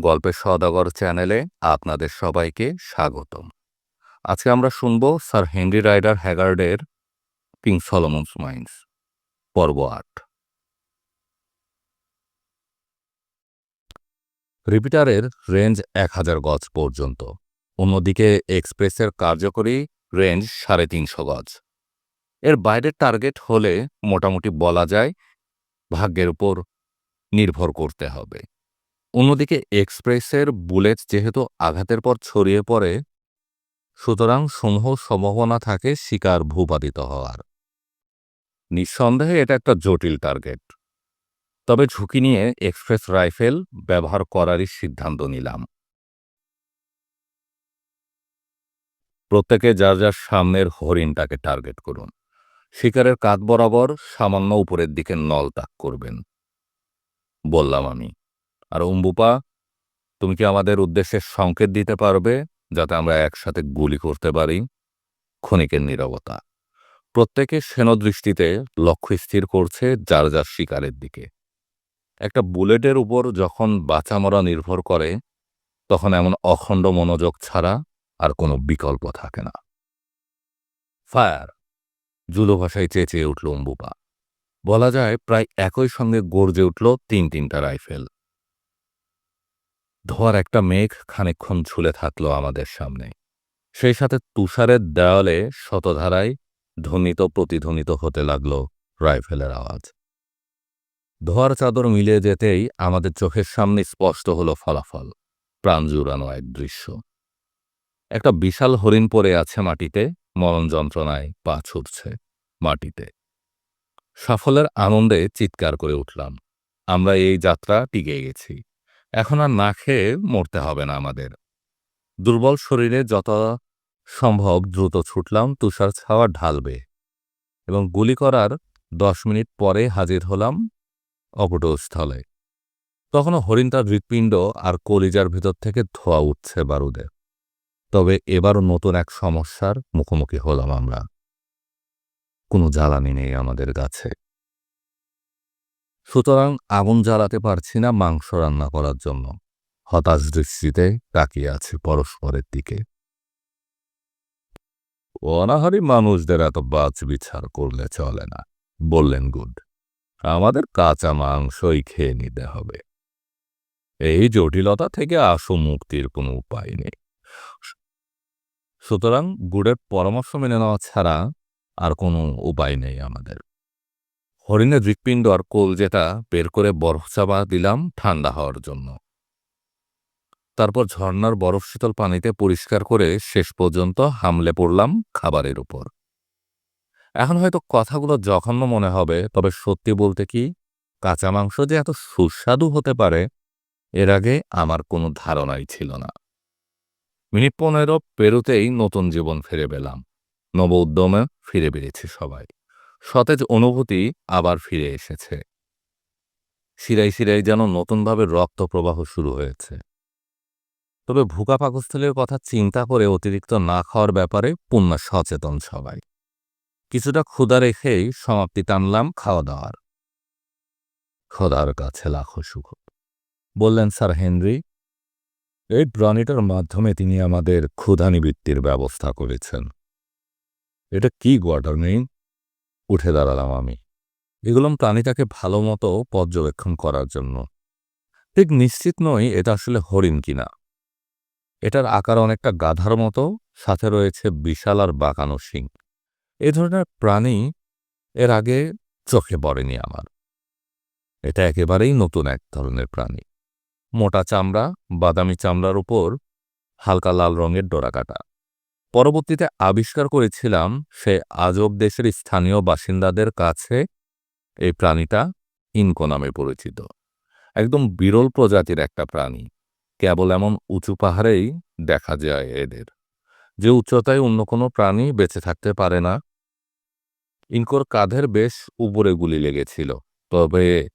গল্পের সদাগর চ্যানেলে আপনাদের সবাইকে স্বাগতম। আজকে আমরা শুনব স্যার হেনরি রাইডার হ্যাগার্ডের কিং সলোমনস মাইন্স, পর্ব আট। রিপিটারের রেঞ্জ এক হাজার গজ পর্যন্ত। অন্যদিকে এক্সপ্রেসের কার্যকরী রেঞ্জ সাড়ে তিনশো গজ। এর বাইরের টার্গেট হলে মোটামুটি বলা যায় ভাগ্যের উপর নির্ভর করতে হবে। অন্যদিকে এক্সপ্রেসের বুলেট যেহেতু আঘাতের পর ছড়িয়ে পড়ে, সুতরাং সমূহ সম্ভাবনা থাকে শিকার ভূপাতিত হওয়ার। নিঃসন্দেহে এটা একটা জটিল টার্গেট। তবে ঝুঁকি নিয়ে এক্সপ্রেস রাইফেল ব্যবহার করারই সিদ্ধান্ত নিলাম। প্রত্যেকে যার যার সামনের হরিণটাকে টার্গেট করুন। শিকারের কাত বরাবর সামান্য উপরের দিকে নল তাক করবেন, বললাম আমি। আর অম্বুপা, তুমি কি আমাদের উদ্দেশ্যে সংকেত দিতে পারবে যাতে আমরা একসাথে গুলি করতে পারি? ক্ষণিকের নীরবতা। প্রত্যেকে সেনদৃষ্টিতে লক্ষ্য স্থির করছে যার যার শিকারের দিকে। একটা বুলেটের উপর যখন বাঁচা মরা নির্ভর করে, তখন এমন অখণ্ড মনোযোগ ছাড়া আর কোনো বিকল্প থাকে না। ফায়ার! জুলো ভাষায় চেঁচিয়ে উঠল অম্বুপা। বলা যায় প্রায় একই সঙ্গে গর্জে উঠল তিন তিনটা রাইফেল। ধোয়ার একটা মেঘ খানিক্ষণ ঝুলে থাকল আমাদের সামনে। সেই সাথে তুষারের দেওয়ালে শতধারায় ধ্বনিত প্রতিধ্বনিত হতে লাগল রাইফেলের আওয়াজ। ধোয়ার চাদর মিলে যেতেই আমাদের চোখের সামনে স্পষ্ট হলো ফলাফল, প্রাণ জুড়ানো এক দৃশ্য। একটা বিশাল হরিণ পড়ে আছে মাটিতে, মরণ যন্ত্রণায় পা ছুটছে মাটিতে। সাফল্যের আনন্দে চিৎকার করে উঠলাম। আমরা এই যাত্রা টিকে গেছি। এখন আর না খেয়ে মরতে হবে না আমাদের। দুর্বল শরীরে যত সম্ভব দ্রুত ছুটলাম, তুষার ছাওয়া ঢালবে এবং গুলি করার দশ মিনিট পরে হাজির হলাম অপটস্থলে তখনও হরিণটার হৃৎপিণ্ড আর কলিজার ভিতর থেকে ধোয়া উঠছে বারুদে। তবে এবারও নতুন এক সমস্যার মুখোমুখি হলাম আমরা। কোনো জ্বালানি নেই আমাদের কাছে। সুতরাং আগুন জ্বালাতে পারছি না মাংস রান্না করার জন্য। হতাশ দৃষ্টিতে তাকিয়ে আছে পরস্পরের দিকে। অনাহারী মানুষদের এত বাচ বিচার করলে চলে না, বললেন গুড। আমাদের কাঁচা মাংসই খেয়ে নিতে হবে। এই জটিলতা থেকে আশু মুক্তির কোনো উপায় নেই। সুতরাং গুড়ের পরামর্শ মেনে নেওয়া ছাড়া আর কোনো উপায় নেই আমাদের। হরিণের হৃৎপিণ্ড আর কোল যেটা বের করে বরফ চাপা দিলাম ঠান্ডা হওয়ার জন্য। তারপর ঝর্ণার বরফ শীতল পানিতে পরিষ্কার করে শেষ পর্যন্ত হামলে পড়লাম খাবারের উপর। এখন হয়তো কথাগুলো জঘন্য মনে হবে, তবে সত্যি বলতে কি, কাঁচা মাংস যে এত সুস্বাদু হতে পারে, এর আগে আমার কোনো ধারণাই ছিল না। মিনিট পনেরো পেরুতেই নতুন জীবন ফিরে পেলাম। নব উদ্যমে ফিরে বেড়েছে সবাই। সতেজ অনুভূতি আবার ফিরে এসেছে। শিরাই শিরাই যেন নতুনভাবে রক্ত প্রবাহ শুরু হয়েছে। তবে ভুকা পাকস্থলীর কথা চিন্তা করে অতিরিক্ত না খাওয়ার ব্যাপারে পূর্ণ সচেতন সবাই। কিছুটা ক্ষুধা রেখেই সমাপ্তি টানলাম খাওয়া দাওয়ার খোদার কাছে লাখো সুখ। বললেন, স্যার হেনরি, এই প্রাণীটার মাধ্যমে তিনি আমাদের ক্ষুধা নিবৃত্তির ব্যবস্থা করেছেন। এটা কি গোয়াটার নেই? উঠে দাঁড়ালাম আমি। এগুলো প্রাণীটাকে ভালো মতো পর্যবেক্ষণ করার জন্য। ঠিক নিশ্চিত নই এটা আসলে হরিণ কিনা। এটার আকার অনেকটা গাধার মতো, সাথে রয়েছে বিশাল আর বাঁকানো শিং। এ ধরনের প্রাণী এর আগে চোখে পড়েনি আমার। এটা একেবারেই নতুন এক ধরনের প্রাণী। মোটা চামড়া, বাদামি চামড়ার উপর হালকা লাল রঙের ডোরাকাটা। পরবর্তীতে আবিষ্কার করেছিলাম সে আজব দেশের স্থানীয় বাসিন্দাদের কাছে এই প্রাণীটা ইনকো নামে পরিচিত। একদম বিরল প্রজাতির একটা প্রাণী। কেবল এমন উঁচু পাহাড়েই দেখা যায় এদের। যে উচ্চতায় অন্য কোনো প্রাণী বেঁচে থাকতে পারে না। ইনকোর কাঁধের বেশ উপরে গুলি লেগেছিল। তবে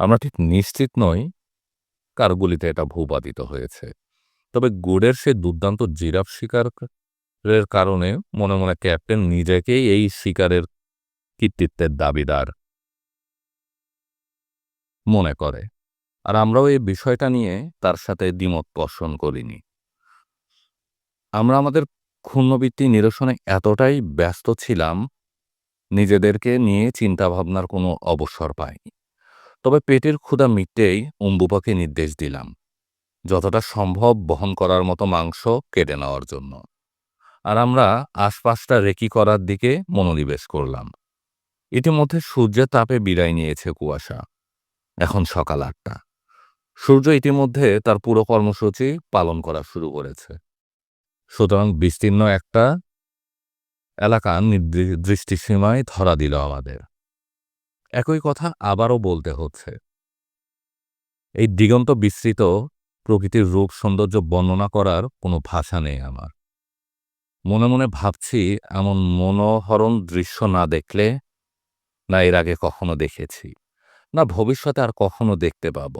আমরা ঠিক নিশ্চিত নই কার গুলিতে এটা ভূপাতিত হয়েছে। তবে গুড়ের সে দুর্দান্ত জিরাফ শিকারের কারণে মনে মনে ক্যাপ্টেন নিজেকেই এই শিকারের কৃতিত্বের দাবিদার মনে করে। আর আমরাও এই বিষয়টা নিয়ে তার সাথে দ্বিমত পোষণ করিনি। আমরা আমাদের ক্ষুণ্ণবৃত্তি নিরসনে এতটাই ব্যস্ত ছিলাম, নিজেদেরকে নিয়ে চিন্তাভাবনার কোনো অবসর পাইনি। তবে পেটের ক্ষুধা মিটতেই অম্বুপাকে নির্দেশ দিলাম, যতটা সম্ভব বহন করার মতো মাংস কেটে নেওয়ার জন্য। আর আমরা আশপাশটা রেকি করার দিকে মনোনিবেশ করলাম। ইতিমধ্যে সূর্যের তাপে বিদায় নিয়েছে কুয়াশা। এখন সকাল আটটা। সূর্য ইতিমধ্যে তার পুরো কর্মসূচি পালন করা শুরু করেছে। সুতরাং বিস্তীর্ণ একটা এলাকা দৃষ্টিসীমায় ধরা দিল আমাদের। একই কথা আবারও বলতে হচ্ছে। এই দিগন্ত বিস্তৃত প্রকৃতির রূপ সৌন্দর্য বর্ণনা করার কোনো ভাষা নেই আমার। মনে মনে ভাবছি এমন মনোহরণ দৃশ্য না দেখলে না এর আগে কখনো দেখেছি, না ভবিষ্যতে আর কখনো দেখতে পাব।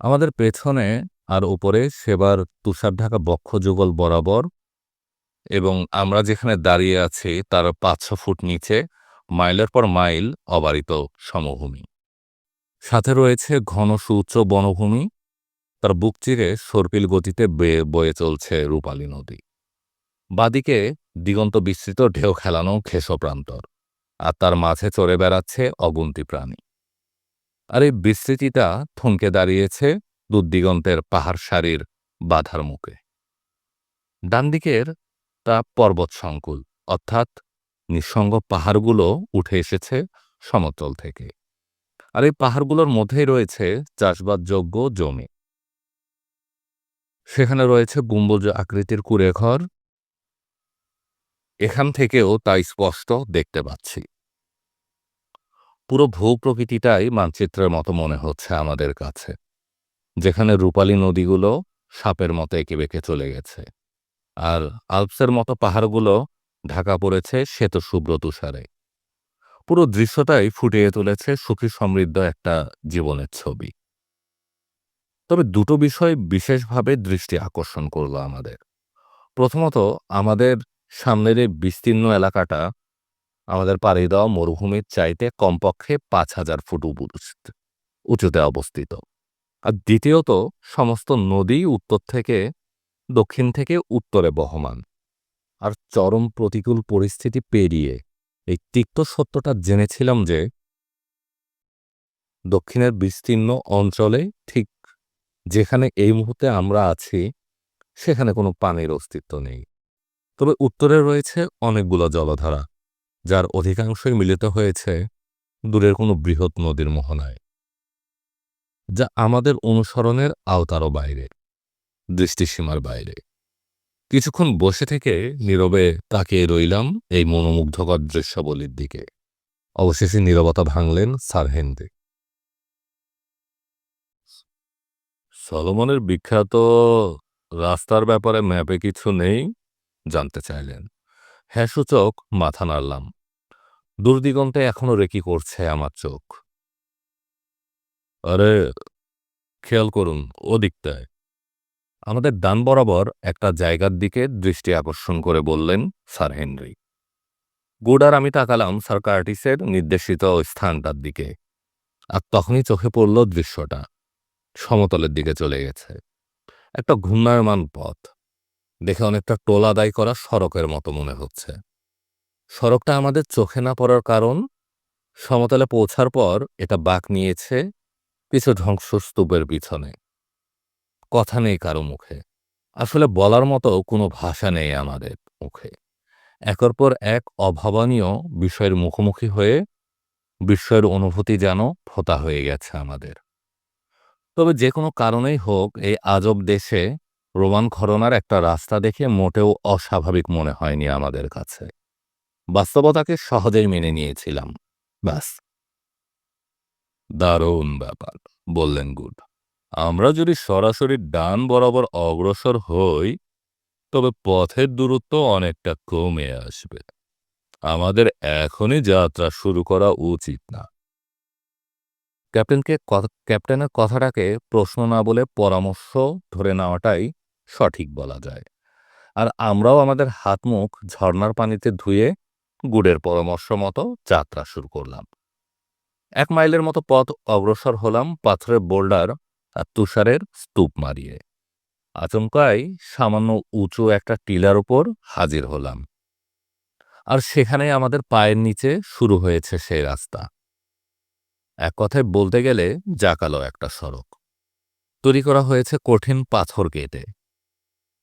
আমাদের পেছনে আর উপরে সেবার তুষার ঢাকা বক্ষ যুগল বরাবর এবং আমরা যেখানে দাঁড়িয়ে আছি তার পাঁচশো ফুট নিচে মাইলের পর মাইল অবারিত সমভূমি। সাথে রয়েছে ঘন সুউচ্চ বনভূমি, তার বুক চিরে সর্পিল গতিতে বেয়ে বয়ে চলছে রূপালী নদী। বাদিকে দিগন্ত বিস্তৃত ঢেউ খেলানো খেসো প্রান্তর আর তার মাঝে চড়ে বেড়াচ্ছে অগুন্তি প্রাণী। আর এই বিস্তৃতিটা থমকে দাঁড়িয়েছে দুর্দিগন্তের পাহাড় সারির বাধার মুখে। ডান দিকের তা পর্বত সংকুল অর্থাৎ নিঃসঙ্গ পাহাড়গুলো উঠে এসেছে সমতল থেকে। আর এই পাহাড়গুলোর মধ্যেই রয়েছে চাষবাসযোগ্য জমি। সেখানে রয়েছে গুম্বজ আকৃতির কুড়েঘর এখান থেকেও তা স্পষ্ট দেখতে পাচ্ছি। পুরো ভূপ্রকৃতিটাই মানচিত্রের মতো মনে হচ্ছে আমাদের কাছে, যেখানে রূপালী নদীগুলো সাপের মতো এঁকে বেঁকে চলে গেছে, আর আলপসের মতো পাহাড়গুলো ঢাকা পড়েছে শ্বেত শুভ্র তুষারে। পুরো দৃশ্যটাই ফুটিয়ে তুলেছে সুখী সমৃদ্ধ একটা জীবনের ছবি। তবে দুটো বিষয় বিশেষভাবে দৃষ্টি আকর্ষণ করল আমাদের। প্রথমত আমাদের সামনের এই বিস্তীর্ণ এলাকাটা আমাদের পাড়ি দেওয়া মরুভূমির চাইতে কমপক্ষে পাঁচ হাজার ফুট উঁচুতে অবস্থিত। আর দ্বিতীয়ত, সমস্ত নদী উত্তর থেকে, দক্ষিণ থেকে উত্তরে বহমান। আর চরম প্রতিকূল পরিস্থিতি পেরিয়ে এই তিক্ত সত্যটা জেনেছিলাম যে, দক্ষিণের বিস্তীর্ণ অঞ্চলে ঠিক যেখানে এই মুহূর্তে আমরা আছি, সেখানে কোনো পানির অস্তিত্ব নেই। তবে উত্তরে রয়েছে অনেকগুলো জলধারা, যার অধিকাংশই মিলিত হয়েছে দূরের কোনো বৃহৎ নদীর মোহনায়, যা আমাদের অনুসরণের আওতারও বাইরে, দৃষ্টিসীমার বাইরে। কিছুক্ষণ বসে থেকে নীরবে তাকিয়ে রইলাম এই মনোমুগ্ধকর দৃশ্যাবলীর দিকে। অবশেষে নীরবতা ভাঙলেন স্যার হেনরি। সলোমনের বিখ্যাত রাস্তার ব্যাপারে ম্যাপে কিছু নেই? জানতে চাইলেন। হ্যাঁ সূচক, মাথা নাড়লাম। দূরদিগন্তে এখনও রেকি করছে আমার চোখ। আরে, খেয়াল করুন ও দিকটায় আমাদের ডান বরাবর একটা জায়গার দিকে দৃষ্টি আকর্ষণ করে বললেন স্যার হেনরি। গোডার আমি তাকালাম স্যার কার্টিসের নির্দেশিত স্থানটার দিকে। আর তখনই চোখে পড়ল দৃশ্যটা। সমতলের দিকে চলে গেছে। একটা ঘূর্ণায়মান পথ। দেখে অনেকটা টোল আদায় করা সড়কের মতো মনে হচ্ছে। সড়কটা আমাদের চোখে না পড়ার কারণ, সমতলে পৌঁছার পর এটা বাঁক নিয়েছে কিছু ধ্বংসস্তূপের পিছনে। কথা নেই কারও মুখে। আসলে বলার মতো কোনো ভাষা নেই আমাদের মুখে। একের পর এক অভাবনীয় বিষয়ের মুখোমুখি হয়ে বিস্ময়ের অনুভূতি যেন ফোতা হয়ে গেছে আমাদের। তবে যে কোনো কারণেই হোক, এই আজব দেশে রোমান ঘরনার একটা রাস্তা দেখে মোটেও অস্বাভাবিক মনে হয়নি আমাদের কাছে। বাস্তবতাকে সহজেই মেনে নিয়েছিলাম। ব্যাস। দারুণ ব্যাপার, বললেন গুড। আমরা যদি সরাসরি ডান বরাবর অগ্রসর হই, তবে পথের দূরত্ব অনেকটা কমে আসবে। আমাদের এখনই যাত্রা শুরু করা উচিত না। ক্যাপ্টেনকে ক্যাপ্টেনের কথাটাকে প্রশ্ন না বলে পরামর্শ ধরে নেওয়াটাই সঠিক বলা যায়। আর আমরাও আমাদের হাত মুখ ঝর্ণার পানিতে ধুয়ে গুড়ের পরামর্শ মতো যাত্রা শুরু করলাম। এক মাইলের মতো পথ অগ্রসর হলাম পাথরের বোল্ডার আর তুষারের স্তূপ মারিয়ে। আচমকাই সামান্য উঁচু একটা টিলার উপর হাজির হলাম। আর সেখানে আমাদের পায়ের নিচে শুরু হয়েছে সেই রাস্তা। এক কথায় বলতে গেলে জাকালো একটা সড়ক। তৈরি করা হয়েছে কঠিন পাথর কেটে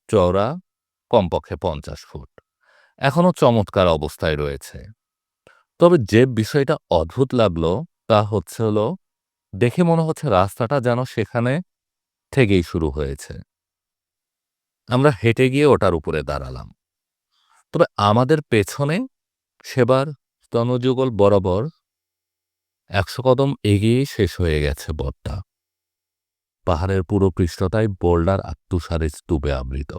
চওড়া, কমপক্ষে পঞ্চাশ ফুট। এখনও চমৎকার অবস্থায় রয়েছে। তবে যে বিষয়টা অদ্ভুত লাগল তা হচ্ছে হলো, দেখে মনে হচ্ছে রাস্তাটা যেন সেখানে থেকেই শুরু হয়েছে। আমরা হেঁটে গিয়ে ওটার উপরে দাঁড়ালাম। তবে আমাদের পেছনে সেবার স্তনযুগল বরাবর একশো কদম এগিয়েই শেষ হয়ে গেছে বটটা। পাহাড়ের পুরো পৃষ্ঠটাই বোল্ডার আত্মসারের স্তূপে আবৃত।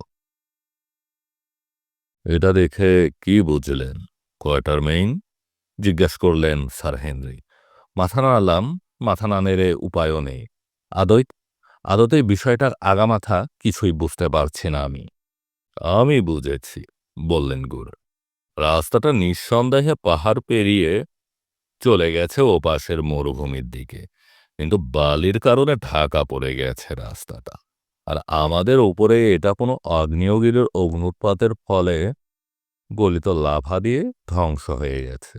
এটা দেখে কি বুঝলেন? Quatermain? জিজ্ঞেস করলেন স্যার হেনরি। মাথা নাড়ালাম, মাথা না নেড়ে উপায়ও নেই। আদৈত, আদতে বিষয়টার আগামাথা কিছুই বুঝতে পারছি না আমি। আমি বুঝেছি, বললেন গুর রাস্তাটা নিঃসন্দেহে পাহাড় পেরিয়ে চলে গেছে ওপাশের মরুভূমির দিকে। কিন্তু বালির কারণে ঢাকা পড়ে গেছে রাস্তাটা। আর আমাদের উপরে এটা কোনো আগ্নেয়গিরির অগ্নুৎপাতের ফলে গলিত লাভা দিয়ে ধ্বংস হয়ে গেছে।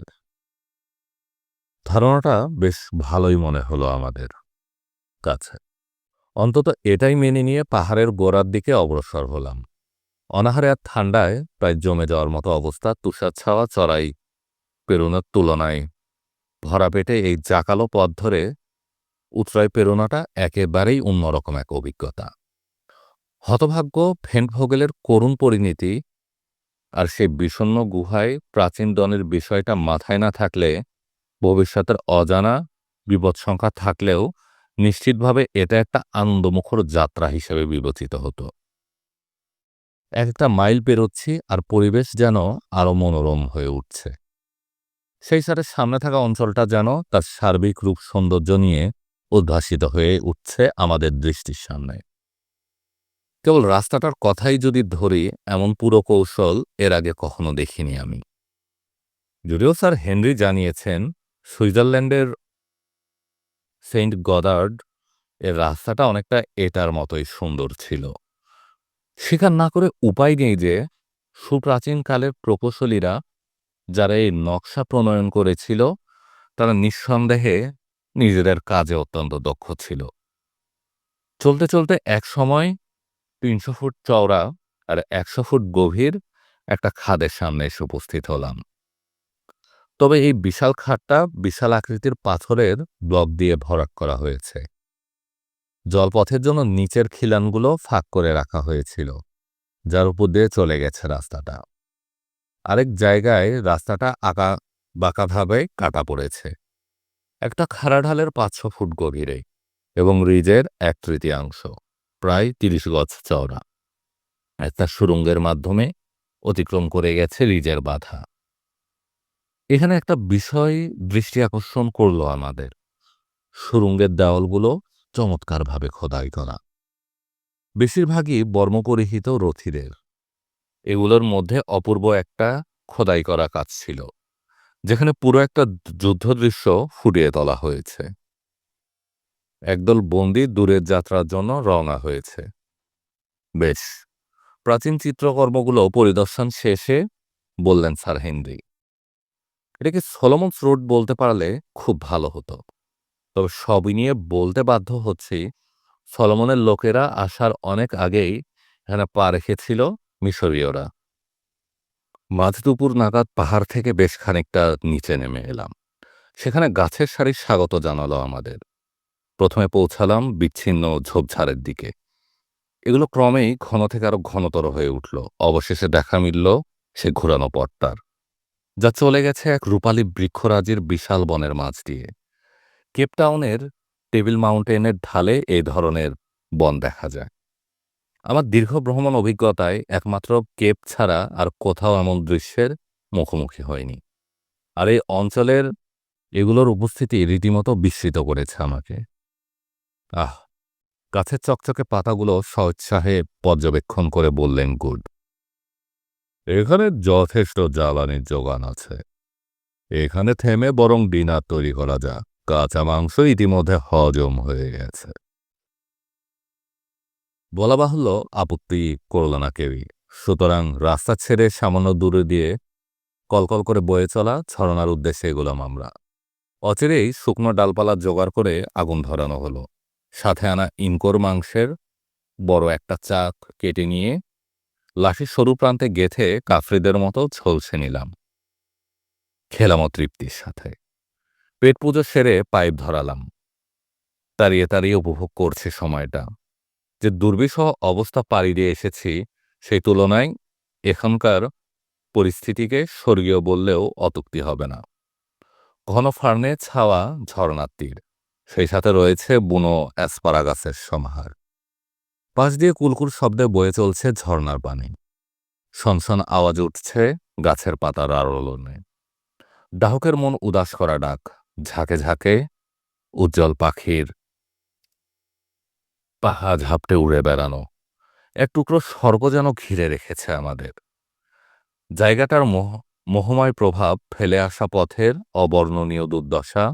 ধারণাটা বেশ ভালোই মনে হলো আমাদের কাছে। অন্তত এটাই মেনে নিয়ে পাহাড়ের গোড়ার দিকে অগ্রসর হলাম। অনাহারে আর ঠান্ডায় প্রায় জমে যাওয়ার মতো অবস্থা তুষার ছাওয়া চড়াই, পেরোনোর তুলনায় ভরা পেটে এই জাকালো পথ ধরে উতরায় প্রেরণাটা একেবারেই অন্যরকম এক অভিজ্ঞতা। হতভাগ্য ফেন্ট ভোগেলের করুণ পরিণতি আর সেই বিষণ্ন গুহায় প্রাচীন দনের বিষয়টা মাথায় না থাকলে ভবিষ্যতের অজানা বিপদ সংখ্যা থাকলেও নিশ্চিতভাবে এটা একটা আনন্দমুখর যাত্রা হিসেবে বিবেচিত হতো। একটা মাইল পেরোচ্ছি আর পরিবেশ যেন আরও মনোরম হয়ে উঠছে। সেই সাথে সামনে থাকা অঞ্চলটা যেন তার সার্বিক রূপ সৌন্দর্য নিয়ে উদ্ভাসিত হয়ে উঠছে আমাদের দৃষ্টির সামনে। কেবল রাস্তাটার কথাই যদি ধরি, এমন পুরো কৌশল এর আগে কখনো দেখিনি আমি। যদিও স্যার হেনরি জানিয়েছেন, সুইজারল্যান্ডের সেন্ট গদার্ড এর রাস্তাটা অনেকটা এটার মতোই সুন্দর ছিল। স্বীকার না করে উপায় নেই যে, সুপ্রাচীনকালের প্রকৌশলীরা যারা এই নকশা প্রণয়ন করেছিল, তারা নিঃসন্দেহে নিজেদের কাজে অত্যন্ত দক্ষ ছিল। চলতে চলতে এক সময় তিনশো ফুট চওড়া আর একশো ফুট গভীর একটা খাদের সামনে এসে উপস্থিত হলাম। তবে এই বিশাল খাটটা বিশাল আকৃতির পাথরের ব্লক দিয়ে ভরাট করা হয়েছে। জলপথের জন্য নিচের খিলানগুলো ফাঁক করে রাখা হয়েছিল, যার উপর দিয়ে চলে গেছে রাস্তাটা। আরেক জায়গায় রাস্তাটা আঁকা বাঁকাভাবে কাটা পড়েছে। একটা খাড়া ঢালের পাঁচশো ফুট গভীরে এবং রিজের এক তৃতীয়াংশ, প্রায় তিরিশ গজ চওড়া। একটা সুরঙ্গের মাধ্যমে অতিক্রম করে গেছে রিজের বাধা। এখানে একটা বিষয় দৃষ্টি আকর্ষণ করল আমাদের। সুরঙ্গের দেওয়ালগুলো চমৎকারভাবে খোদাই করা। বেশিরভাগই বর্মপরিহিত রথীদের। এগুলোর মধ্যে অপূর্ব একটা খোদাই করা কাজ ছিল। যেখানে পুরো একটা যুদ্ধ দৃশ্য ফুটিয়ে তোলা হয়েছে। একদল বন্দি দূরের যাত্রার জন্য রওনা হয়েছে। বেশ, প্রাচীন চিত্রকর্মগুলো পরিদর্শন শেষে বললেন স্যার হেনরি। এটাকে সলোমন্স রোড বলতে পারলে খুব ভালো হতো। তবে সবই নিয়ে বলতে বাধ্য হচ্ছি, সলোমনের লোকেরা আসার অনেক আগেই এখানে পা রেখেছিল মিশরীয়রা। মাঝ দুপুর নাগাদ পাহাড় থেকে বেশ খানিকটা নিচে নেমে এলাম। সেখানে গাছের সারি স্বাগত জানালো আমাদের। প্রথমে পৌঁছালাম বিচ্ছিন্ন ঝোপঝাড়ের দিকে। এগুলো ক্রমেই ঘন থেকে আরও ঘনতর হয়ে উঠল। অবশেষে দেখা মিলল সে ঘুরানো পথটার, যা চলে গেছে এক রূপালী বৃক্ষরাজির বিশাল বনের মাঝ দিয়ে। কেপটাউনের টেবিল মাউন্টেনের ঢালে এই ধরনের বন দেখা যায়। আমার দীর্ঘ ভ্রমণ অভিজ্ঞতায় একমাত্র কেপ ছাড়া আর কোথাও এমন দৃশ্যের মুখোমুখি হয়নি। আর এই অঞ্চলের এগুলোর উপস্থিতি রীতিমতো বিস্মিত করেছে আমাকে। আহ গাছের চকচকে পাতাগুলো স্বউৎসাহে পর্যবেক্ষণ করে বললেন গুড। এখানে যথেষ্ট জ্বালানির যোগান আছে। এখানে থেমে বরং ডিনার তৈরি করা যাক। কাঁচা মাংস ইতিমধ্যে হজম হয়ে গেছে। বলা বাহুল্য আপত্তি করল না কেউই। সুতরাং রাস্তা ছেড়ে সামান্য দূরে দিয়ে কলকল করে বয়ে চলা ছড়ানোর উদ্দেশ্যে এগোলাম আমরা। অচিরেই শুকনো ডালপালা জোগাড় করে আগুন ধরানো হলো। সাথে আনা ইনকোর মাংসের বড় একটা চাক কেটে নিয়ে লাঠির সরু প্রান্তে গেথে কাফরিদের মতো ঝলসে নিলাম। খেলাম তৃপ্তির সাথে। পেট পুজো সেরে পাইপ ধরালাম। তাড়িয়ে তাড়িয়ে উপভোগ করছে সময়টা। যে দুর্বিষহ অবস্থা পাড়ি দিয়ে এসেছি, সেই তুলনায় এখানকার পরিস্থিতিকে স্বর্গীয় বললেও অতুক্তি হবে না। ঘন ফার্নে ছাওয়া ঝর্ণার তীর সেই সাথে রয়েছে বুনো অ্যাসপারাগাসের সমাহার। পাশ দিয়ে কুলকুল শব্দে বয়ে চলছে ঝর্ণার পানি। সনসন আওয়াজ উঠছে গাছের পাতার আলোড়নে। ডাহকের মন উদাস করা ডাক, ঝাঁকে ঝাঁকে উজ্জ্বল পাখির পাহা ঝাপটে উড়ে বেড়ানো। এক টুকরো স্বর্গ যেন ঘিরে রেখেছে আমাদের। জায়গাটার মোহ, মোহময় প্রভাব ফেলে আসা পথের অবর্ণনীয় দুর্দশা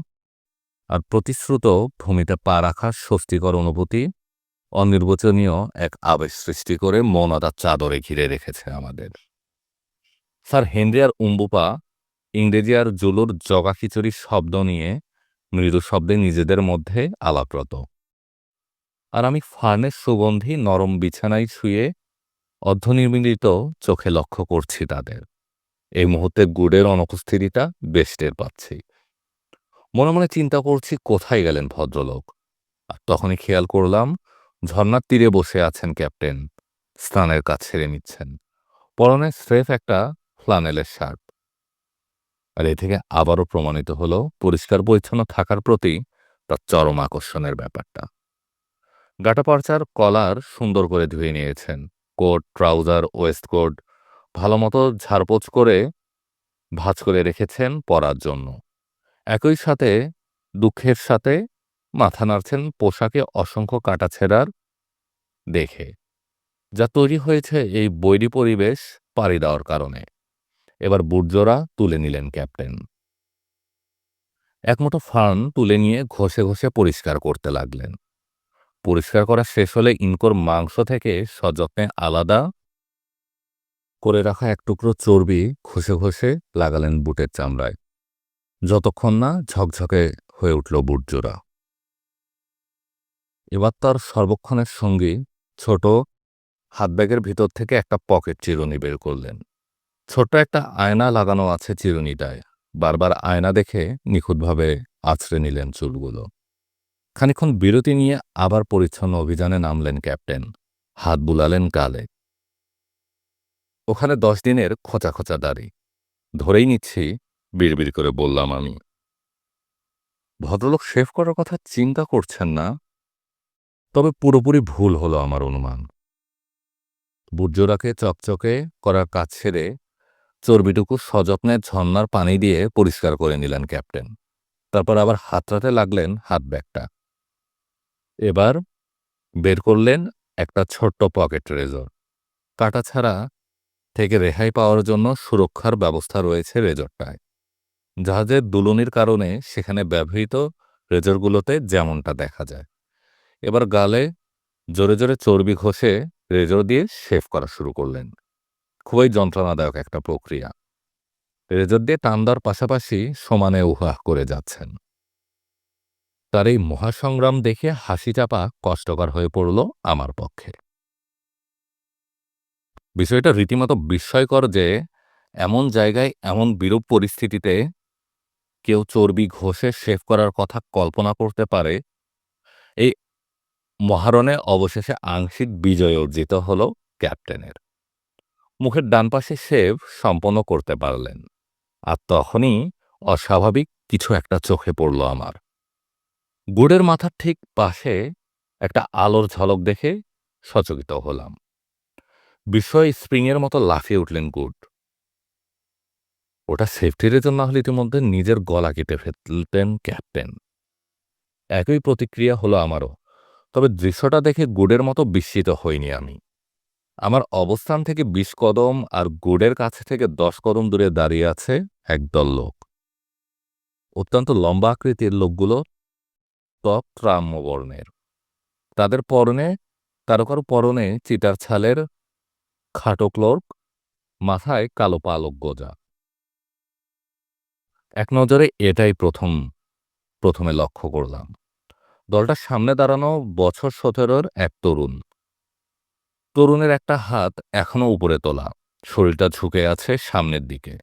আর প্রতিশ্রুত ভূমিতে পা রাখার স্বস্তিকর অনুভূতি অনির্বচনীয় এক আবেশ সৃষ্টি করে মনতার চাদরে ঘিরে রেখেছে আমাদের। স্যার হেনরি আর উম্বুপা ইংরেজি আর জুলুর জগা খিচুড়ির শব্দ নিয়ে মৃদু শব্দে নিজেদের মধ্যে আলাপরত। আর আমি ফার্নের সুগন্ধি নরম বিছানায় শুয়ে অর্ধনির্মিলিত চোখে লক্ষ্য করছি তাদের। এই মুহূর্তে গুড়ের অনুপস্থিতিটা বেশ টের পাচ্ছি। মনে মনে চিন্তা করছি, কোথায় গেলেন ভদ্রলোক? আর তখনই খেয়াল করলাম, ঝর্ণার তীরে বসে আছেন ক্যাপ্টেন। স্নানের কাজ ছেড়ে নিচ্ছেন। পরনে স্রেফ একটা ফ্লানেলের শার্ট। আর এ থেকে আবারও প্রমাণিত হলো পরিষ্কার পরিচ্ছন্ন থাকার প্রতি তার চরম আকর্ষণের ব্যাপারটা। গাটাপারচার কলার সুন্দর করে ধুয়ে নিয়েছেন। কোট, ট্রাউজার, ওয়েস্ট কোট, ভালো মতো ঝাড়পোছ করে ভাঁজ করে রেখেছেন পরার জন্য। একই সাথে দুঃখের সাথে মাথা নাড়ছেন পোশাকে অসংখ্য কাটাছেড়ার দেখে, যা তৈরি হয়েছে এই বৈরী পরিবেশ পাড়ি দেওয়ার কারণে। এবার বুটজোড়া তুলে নিলেন ক্যাপ্টেন। একমুঠো ফার্ন তুলে নিয়ে ঘষে ঘষে পরিষ্কার করতে লাগলেন। পরিষ্কার করা শেষ হলে ইনকোর মাংস থেকে সযত্নে আলাদা করে রাখা এক টুকরো চর্বি ঘষে ঘষে লাগালেন বুটের চামড়ায়। যতক্ষণ না ঝকঝকে হয়ে উঠল বুটজোড়া এবার তার সর্বক্ষণের সঙ্গী ছোট হাতব্যাগের ভিতর থেকে একটা পকেট চিরুনি বের করলেন। ছোট্ট একটা আয়না লাগানো আছে চিরুনিটায়। বারবার আয়না দেখে নিখুঁতভাবে আছড়ে নিলেন চুলগুলো। খানিক্ষণ বিরতি নিয়ে আবার পরিচ্ছন্ন অভিযানে নামলেন ক্যাপ্টেন। হাত বুলালেন কালে ওখানে দশ দিনের খোঁচা খোঁচা দাড়ি। ধরেই নিচ্ছি, বিড়বিড় করে বললাম আমি। ভদ্রলোক শেভ করার কথা চিন্তা করছেন না। তবে পুরোপুরি ভুল হলো আমার অনুমান। বুর্জোরাকে চকচকে করার কাজ ছেড়ে চর্বিটুকু সযত্নে ঝর্নার পানি দিয়ে পরিষ্কার করে নিলেন ক্যাপ্টেন। তারপর আবার হাতড়াতে লাগলেন হাত ব্যাগটা এবার বের করলেন একটা ছোট্ট পকেট রেজর। কাটা ছাড়া থেকে রেহাই পাওয়ার জন্য সুরক্ষার ব্যবস্থা রয়েছে রেজরটায়। জাহাজের দুলুনির কারণে সেখানে ব্যবহৃত রেজরগুলোতে যেমনটা দেখা যায়। এবার গালে জোরে জোরে চর্বি ঘষে রেজর দিয়ে শেভ করা শুরু করলেন। খুবই যন্ত্রণাদায়ক একটা প্রক্রিয়া। রেজর দিয়ে টান দেওয়ার পাশাপাশি সমানে উহাহ করে যাচ্ছেন। তার এই মহাসংগ্রাম দেখে হাসি চাপা কষ্টকর হয়ে পড়ল আমার পক্ষে। বিষয়টা রীতিমতো বিস্ময়কর যে এমন জায়গায় এমন বিরূপ পরিস্থিতিতে কেউ চর্বি ঘষে শেভ করার কথা কল্পনা করতে পারে, এই মহারণে অবশেষে আংশিক বিজয় অর্জিত হল ক্যাপ্টেনের। মুখের ডান পাশে শেভ সম্পন্ন করতে পারলেন, আর তখনই অস্বাভাবিক কিছু একটা চোখে পড়ল আমার। গুড়ের মাথার ঠিক পাশে একটা আলোর ঝলক দেখে সচকিত হলাম। বিস্ময় স্প্রিংয়ের মতো লাফিয়ে উঠলেন গুড। ওটা সেফটির জন্য হলে ইতিমধ্যে নিজের গলা কেটে ফেলতেন ক্যাপ্টেন। একই প্রতিক্রিয়া হলো আমারও, তবে দৃশ্যটা দেখে গুডের মতো বিস্মিত হইনি আমি। আমার অবস্থান থেকে বিশ কদম আর গুডের কাছে থেকে দশ কদম দূরে দাঁড়িয়ে আছে একদল লোক। অত্যন্ত লম্বা আকৃতির লোকগুলো ত্বক বর্ণের তাদের পরনে কারও কারও পরনে চিটার ছালের খাটো ক্লোর্ক মাথায় কালো পালক গোজা। এক নজরে এটাই প্রথম, প্রথমে লক্ষ্য করলাম। দলটার সামনে দাঁড়ানো বছর সতেরোর এক তরুণ। তরুণের একটা হাত এখনও উপরে তোলা, শরীরটা ঝুঁকে আছে সামনের দিকে।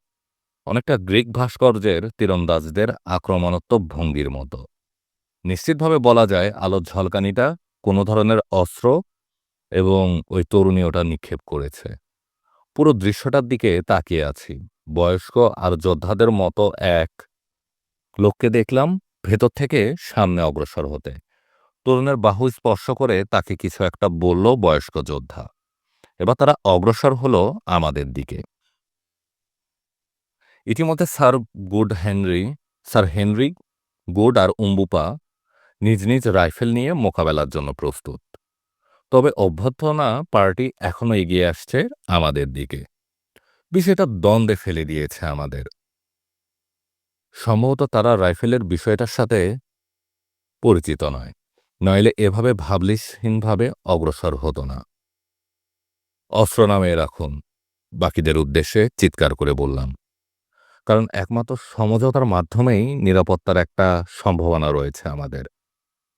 অনেকটা গ্রিক ভাস্কর্যের তীরন্দাজদের আক্রমণাত্মক ভঙ্গির মতো। নিশ্চিতভাবে বলা যায় আলোর ঝলকানিটা কোনো ধরনের অস্ত্র এবং ওই তরুণী ওটা নিক্ষেপ করেছে। পুরো দৃশ্যটার দিকে তাকিয়ে আছি। বয়স্ক আর যোদ্ধাদের মতো এক লোককে দেখলাম ভেতর থেকে সামনে অগ্রসর হতে। তরুণের বাহু স্পর্শ করে তাকে কিছু একটা বলল বয়স্ক যোদ্ধা। এবার তারা অগ্রসর হলো আমাদের দিকে। ইতিমধ্যে sir Good Henry, sir Henry Good আর উম্বুপা নিজ নিজ রাইফেল নিয়ে মোকাবেলার জন্য প্রস্তুত। তবে অভ্যর্থনা পার্টি এখনও এগিয়ে আসছে আমাদের দিকে। বিষয়টা দ্বন্দ্বে ফেলে দিয়েছে আমাদের। সম্ভবত তারা রাইফেলের বিষয়টার সাথে পরিচিত নয়, নইলে এভাবে ভাবলিসহীনভাবে অগ্রসর হতো না। অস্ত্র নামে রাখুন, বাকিদের উদ্দেশ্যে চিৎকার করে বললাম। কারণ একমাত্র সমঝোতার মাধ্যমেই নিরাপত্তার একটা সম্ভাবনা রয়েছে আমাদের।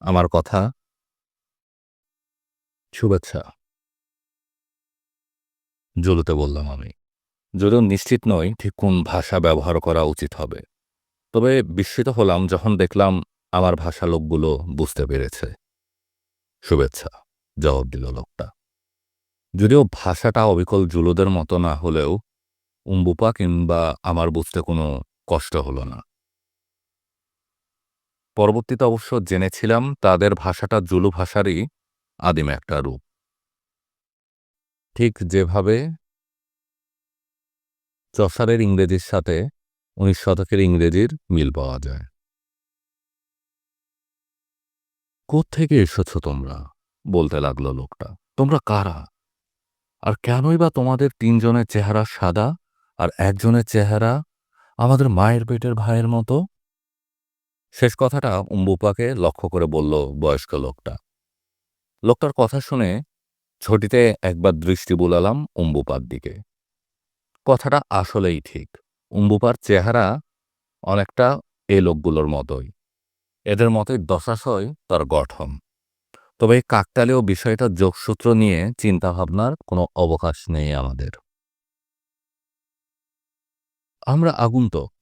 আমার কথা। শুভেচ্ছা। জলুতে বললাম আমি, যদিও নিশ্চিত নই ঠিক কোন ভাষা ব্যবহার করা উচিত হবে। তবে বিস্মিত হলাম যখন দেখলাম আমার ভাষা লোকগুলো বুঝতে পেরেছে। শুভেচ্ছা, জবাব দিল লোকটা। যদিও ভাষাটা অবিকল জুলোদের মতো না হলেও উম্বুপা কিংবা আমার বুঝতে কোনো কষ্ট হলো না। পরবর্তীতে অবশ্য জেনেছিলাম তাদের ভাষাটা জুলু ভাষারই আদিম একটা রূপ। ঠিক যেভাবে চসারের ইংরেজির সাথে উনিশ শতকের ইংরেজির মিল পাওয়া যায়। থেকে এসেছ তোমরা? বলতে লাগল লোকটা। তোমরা কারা? আর কেনই বা তোমাদের তিনজনের চেহারা সাদা আর একজনের চেহারা আমাদের মায়ের পেটের ভাইয়ের মতো? শেষ কথাটা উম্বুপাকে লক্ষ্য করে বলল বয়স্ক লোকটা। লোকটার কথা শুনে ছটিতে একবার দৃষ্টি বুলালাম উম্বুপার দিকে। কথাটা আসলেই ঠিক। উম্বুপার চেহারা অনেকটা এ লোকগুলোর মতোই। এদের মতোই দশাশয় তার গঠন। তবে এই কাকতালীয় বিষয়টা যোগসূত্র নিয়ে চিন্তাভাবনার কোনো অবকাশ নেই আমাদের। আমরা আগন্তুক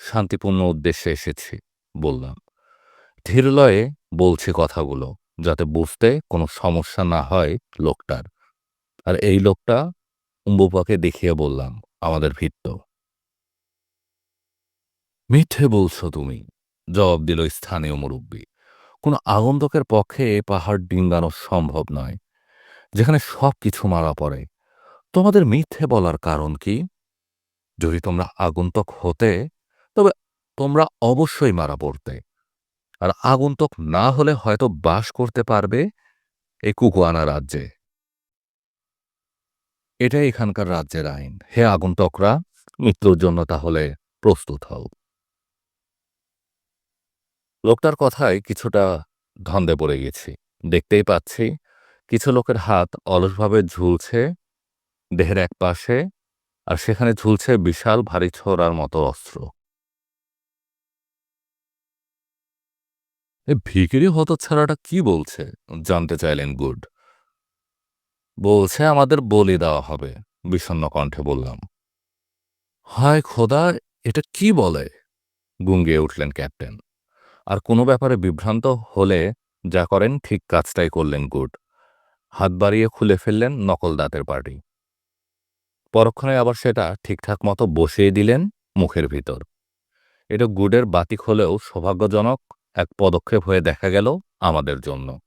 শান্তিপূর্ণ উদ্দেশ্যে এসেছি। বললাম। ধীরলয়ে বলছি কথাগুলো যাতে বুঝতে কোনো সমস্যা না হয় লোকটার। আর এই লোকটা উম্বুপাকে দেখিয়ে বললাম, আমাদের ভিত্ত মিথ্যে বলছো তুমি, জবাব দিল স্থানীয় মুরব্বী। কোনো আগন্তকের পক্ষে এ পাহাড় ডিঙ্গানো সম্ভব নয়, যেখানে সব কিছু মারা পড়ে। তোমাদের মিথ্যে বলার কারণ কি? যদি তোমরা আগন্তক হতে, তবে তোমরা অবশ্যই মারা পড়তে। আর আগন্তক না হলে হয়তো বাস করতে পারবে এই কুকুয়ানা রাজ্যে। এটাই এখানকার রাজ্যের আইন। হে আগন্তকরা, মৃত্যুর জন্য তাহলে প্রস্তুত হও। লোকটার কথায় কিছুটা ধন্দে পড়ে গেছি। দেখতেই পাচ্ছি কিছু লোকের হাত অলসভাবে ঝুলছে দেহের এক পাশে আর সেখানে ঝুলছে বিশাল ভারী ছোড়ার মতো অস্ত্র। ভিকিরি হতচ্ছাড়াটা কি বলছে? জানতে চাইলেন গুড। বলছে, আমাদের বলি দেওয়া হবে বিষণ্ন কণ্ঠে বললাম। হায় খোদা, এটা কি বলে? গুঙ্গিয়ে উঠলেন ক্যাপ্টেন। আর কোনো ব্যাপারে বিভ্রান্ত হলে যা করেন, ঠিক কাজটাই করলেন গুড। হাত বাড়িয়ে খুলে ফেললেন নকল দাঁতের পার্টি পরক্ষণে আবার সেটা ঠিকঠাক মতো বসিয়ে দিলেন মুখের ভিতর। এটা গুডের বাতিক হলেও সৌভাগ্যজনক এক পদক্ষেপ হয়ে দেখা গেল আমাদের জন্য।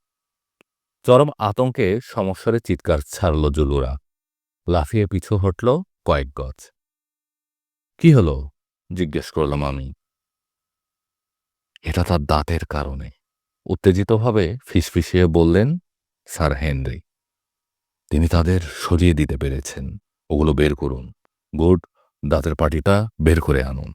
চরম আতঙ্কে সমস্যারে চিৎকার ছাড়ল জুলুরা। লাফিয়ে পিছু হটল কয়েক গজ। কি হলো? জিজ্ঞেস করলাম আমি। এটা তার দাঁতের কারণে। উত্তেজিতভাবে ফিসফিসিয়ে বললেন স্যার হেনরি। তিনি তাদের সরিয়ে দিতে পেরেছেন। ওগুলো বের করুন। গুড, দাঁতের পাটিটা বের করে আনুন।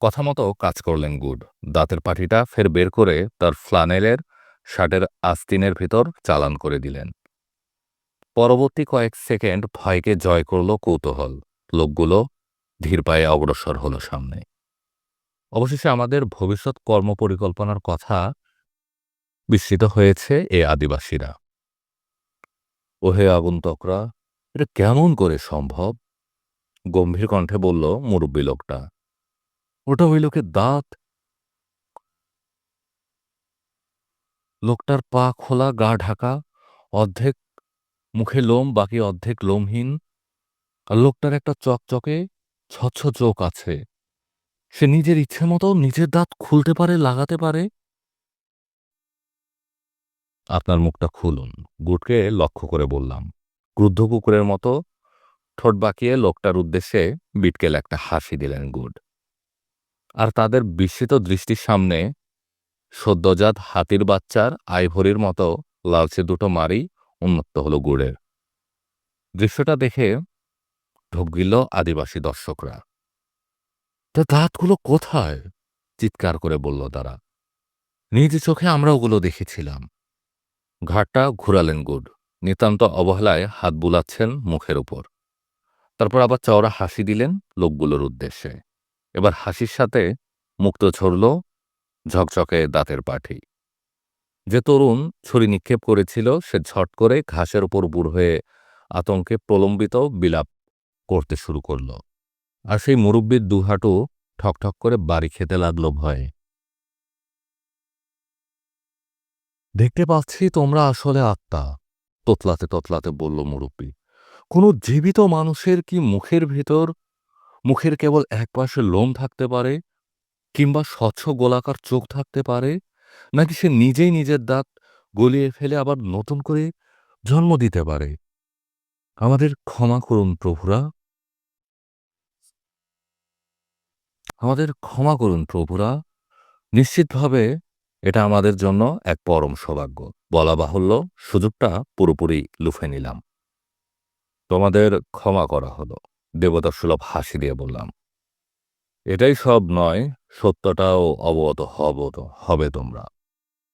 কথা মতো কাজ করলেন গুড। দাঁতের পাটিটা ফের বের করে তার ফ্লানেলের শার্টের আস্তিনের ভিতর চালান করে দিলেন। পরবর্তী কয়েক সেকেন্ড ভয়কে জয় করল কৌতূহল। লোকগুলো ধীর পায়ে অগ্রসর হলো সামনে। অবশেষে আমাদের ভবিষ্যৎ কর্মপরিকল্পনার কথা বিস্মিত হয়েছে এ আদিবাসীরা। ওহে আগন্তকরা, এটা কেমন করে সম্ভব? গম্ভীর কণ্ঠে বলল মুরব্বী লোকটা। ওটা ওই লোকের দাঁত। লোকটার পা খোলা, গা ঢাকা, অর্ধেক মুখে লোম, বাকি অর্ধেক লোমহীন। আর লোকটার একটা চকচকে ছচ্ছ চোখ আছে। সে নিজের ইচ্ছে মতো নিজের দাঁত খুলতে পারে, লাগাতে পারে। আপনার মুখটা খুলুন। গুটকে লক্ষ্য করে বললাম। ক্রুদ্ধ কুকুরের মতো ঠোঁট বাঁকিয়ে লোকটার উদ্দেশ্যে বিটকেল একটা হাসি দিলেন গুড। আর তাদের বিস্মিত দৃষ্টির সামনে সদ্যজাত হাতির বাচ্চার আইভরির মতো লালচে দুটো মারি উন্মত্ত হলো গুড়ের। দৃশ্যটা দেখে ঢোক গিল আদিবাসী দর্শকরা। তা দাঁতগুলো কোথায়? চিৎকার করে বলল তারা। নিজ চোখে আমরা ওগুলো দেখেছিলাম। ঘাটটা ঘুরালেন গুড। নিতান্ত অবহেলায় হাত বুলাচ্ছেন মুখের উপর। তারপর আবার চওড়া হাসি দিলেন লোকগুলোর উদ্দেশ্যে। এবার হাসির সাথে মুক্ত ছড়ল ঝকঝকে দাঁতের পাঠি। যে তরুণ ছুরি নিক্ষেপ করেছিল, সে ঝট করে ঘাসের ওপর বুড় হয়ে আতঙ্কে প্রলম্বিত বিলাপ করতে শুরু করল। আর সেই মুরব্বীর দুহাটু ঠকঠক করে বাড়ি খেতে লাগল ভয়ে। দেখতে পাচ্ছি তোমরা আসলে আত্মা, তোতলাতে তোতলাতে বলল মুরব্বী। কোনো জীবিত মানুষের কি মুখের ভেতর মুখের কেবল এক পাশে লোম থাকতে পারে কিংবা স্বচ্ছ গোলাকার চোখ থাকতে পারে? নাকি সে নিজেই নিজের দাঁত গলিয়ে ফেলে আবার নতুন করে জন্ম দিতে পারে? আমাদের ক্ষমা করুন প্রভুরা। আমাদের ক্ষমা করুন প্রভুরা। নিশ্চিতভাবে এটা আমাদের জন্য এক পরম সৌভাগ্য। বলা বাহুল্য, সুযোগটা পুরোপুরি লুফে নিলাম। তোমাদের ক্ষমা করা হলো। দেবতা সুলভ হাসি দিয়ে বললাম, এটাই সব নয়, সত্যটাও অবগত হব হবে তোমরা।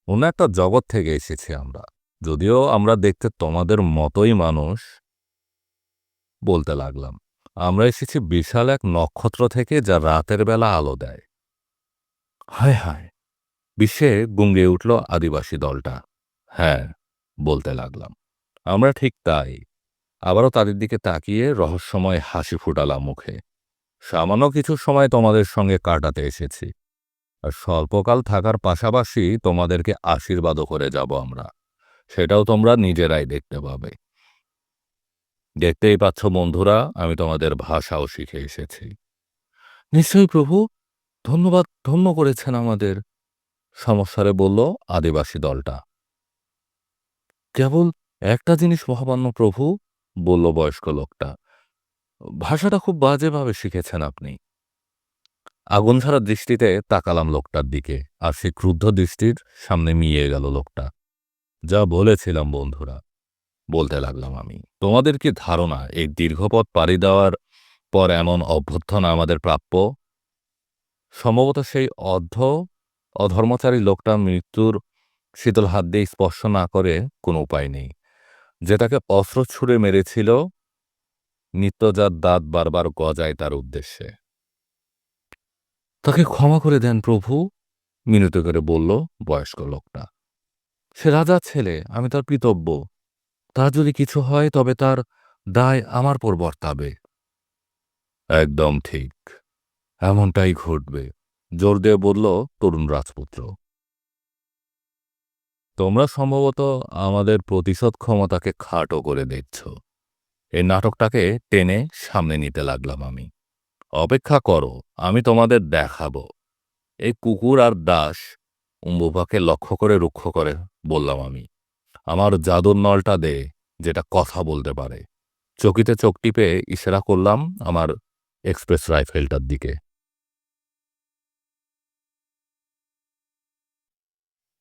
অন্য একটা জগৎ থেকে এসেছি আমরা। যদিও আমরা দেখতে তোমাদের মতোই মানুষ, বলতে লাগলাম। আমরা এসেছি বিশাল এক নক্ষত্র থেকে যা রাতের বেলা আলো দেয়। হায় হায়, বিশ্বে গুঙ্গে উঠল আদিবাসী দলটা। হ্যাঁ বলতে লাগলাম। আমরা ঠিক তাই। আবারও তাদের দিকে তাকিয়ে রহস্যময় হাসি ফুটালাম মুখে। সামান্য কিছু সময় তোমাদের সঙ্গে কাটাতে এসেছি। আর স্বল্পকাল থাকার পাশাপাশি তোমাদেরকে আশীর্বাদও করে যাব আমরা। সেটাও তোমরা নিজেরাই দেখতে পাবে। দেখতেই পাচ্ছ বন্ধুরা, আমি তোমাদের ভাষাও শিখে এসেছি। নিশ্চয়ই প্রভু, ধন্যবাদ, ধন্য করেছেন আমাদের, সমস্যারে বলল আদিবাসী দলটা। কেবল একটা জিনিস মহামান্য প্রভু বলল বয়স্ক লোকটা। ভাষাটা খুব বাজেভাবে শিখেছেন আপনি। আগুন ছাড়া দৃষ্টিতে তাকালাম লোকটার দিকে, আর সে ক্রুদ্ধ দৃষ্টির সামনে মিয়ে গেল লোকটা। যা বলেছিলাম বন্ধুরা, বলতে লাগলাম আমি। তোমাদের কি ধারণা, এই দীর্ঘপথ পাড়ি দেওয়ার পর এমন অভ্যর্থনা আমাদের প্রাপ্য? সম্ভবত সেই অর্ধ অধর্মচারী লোকটা মৃত্যুর শীতল হাত দিয়ে স্পর্শ না করে কোনো উপায় নেই। যে তাকে অস্ত্র ছুঁড়ে মেরেছিল নিত্যজাত দাঁত বারবার গজায় তার উদ্দেশ্যে। তাকে ক্ষমা করে দেন প্রভু মিনতি করে বলল বয়স্ক লোকটা। সে রাজার ছেলে আমি তার পিতব্য তার যদি কিছু হয় তবে তার দায় আমার পর বর্তাবে। একদম ঠিক। এমনটাই ঘটবে। জোর দিয়ে বলল তরুণ রাজপুত্র তোমরা সম্ভবত আমাদের প্রতিশোধ ক্ষমতাকে খাটো করে দেখছ। এই নাটকটাকে টেনে সামনে নিতে লাগলাম আমি। অপেক্ষা করো, আমি তোমাদের দেখাবো। এই কুকুর আর দাস উম্বুবাকে লক্ষ্য করে রুক্ষ করে বললাম আমি, আমার জাদুর নলটা দে, যেটা কথা বলতে পারে। চকিতে চোখ টিপে ইশারা করলাম আমার এক্সপ্রেস রাইফেলটার দিকে।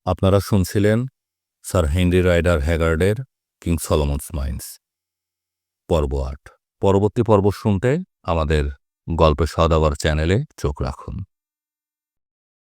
আপনারা শুনছিলেন স্যার হেনরি রাইডার হ্যাগার্ডের কিং সলোমন্স মাইন্স। পর্ব আট। পরবর্তী পর্ব শুনতে আমাদের গল্পে সদাবার চ্যানেলে চোখ রাখুন।